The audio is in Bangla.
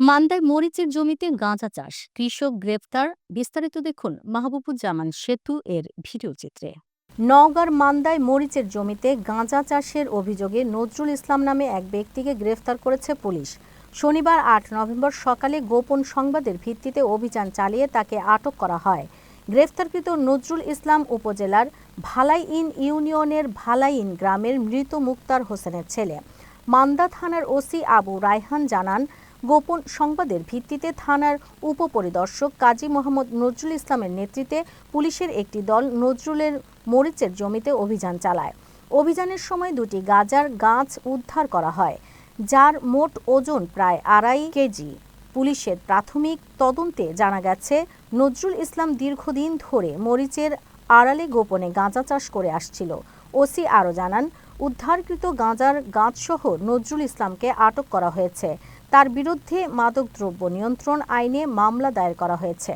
মান্দায় মরিচের জমিতে গাঁজা চাষ। কৃষক গ্রেফতার বিস্তারিত দেখুন মাহবুবুজ্জামান সেতু এর ভিডিও চিত্রে। নওগাঁর মান্দায় মরিচের জমিতে গাঁজা চাষের অভিযোগে নজরুল ইসলাম নামে এক ব্যক্তিকে গ্রেফতার করেছে পুলিশ। শনিবার আট নভেম্বর সকালে গোপন সংবাদের ভিত্তিতে অভিযান চালিয়ে তাকে আটক করা হয়। গ্রেফতারকৃত নজরুল ইসলাম উপজেলার ভালাইইন ইউনিয়নের ভালাইন গ্রামের মৃত মুক্তার হোসেনের ছেলে। মান্দা থানার ওসি আবু রায়হান জানান, গোপন সংবাদের ভিত্তিতে থানার উপপরিদর্শক কাজী মোহাম্মদ নজরুল ইসলামের নেতৃত্বে পুলিশের একটি দল নজরুলের মরিচের জমিতে অভিযান চালায়। অভিযানের সময় দুটি গাজার গাছ উদ্ধার করা হয়, যার মোট ওজন প্রায় আড়াই কেজি। পুলিশের প্রাথমিক তদন্তে জানা গেছে, নজরুল ইসলাম দীর্ঘদিন ধরে মরিচের আড়ালে গোপনে গাঁজা চাষ করে আসছিল। ওসি আরও জানান উদ্ধারকৃত গাঁজার গাছসহ নজরুল ইসলামকে আটক করা হয়েছে। তার বিরুদ্ধে মাদকদ্রব্য নিয়ন্ত্রণ আইনে মামলা দায়ের করা হয়েছে।